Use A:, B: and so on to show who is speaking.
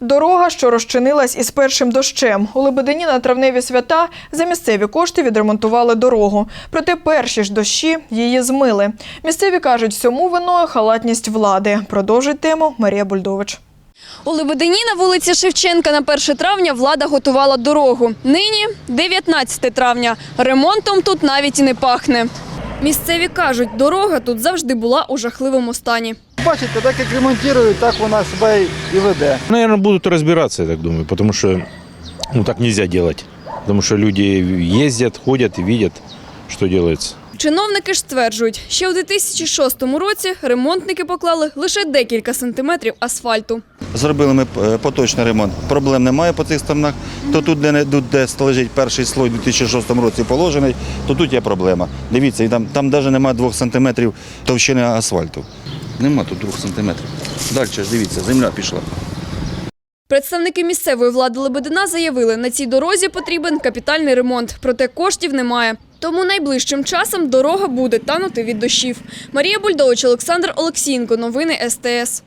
A: Дорога, що розчинилась із першим дощем. У Лебедині на травневі свята за місцеві кошти відремонтували дорогу. Проте перші ж дощі її змили. Місцеві кажуть, всьому виною халатність влади. Продовжить тему Марія Бульдович.
B: У Лебедині на вулиці Шевченка на 1 травня влада готувала дорогу. Нині 19 травня. Ремонтом тут навіть і не пахне. Місцеві кажуть, дорога тут завжди була у жахливому стані.
C: Бачите, так як ремонтують, так вона себе і веде.
D: Наверное, будут разбираться, я так думаю, потому что ну, так нельзя делать. Потому что люди ездят, ходят и видят, что делается.
B: Чиновники ж стверджують, ще у 2006 році ремонтники поклали лише декілька сантиметрів асфальту.
E: Зробили ми е, поточний ремонт. Проблем немає по цих сторонах. То тут, де, не- де лежить перший слой у 2006 році положений, то тут є проблема. Дивіться, і там, там навіть немає двох сантиметрів товщини асфальту. Нема тут двох сантиметрів. Далі ж дивіться, земля пішла.
B: Представники місцевої влади Лебедина заявили, на цій дорозі потрібен капітальний ремонт, проте коштів немає. Тому найближчим часом дорога буде танути від дощів. Марія Бульдович, Олександр Олексієнко. Новини СТС.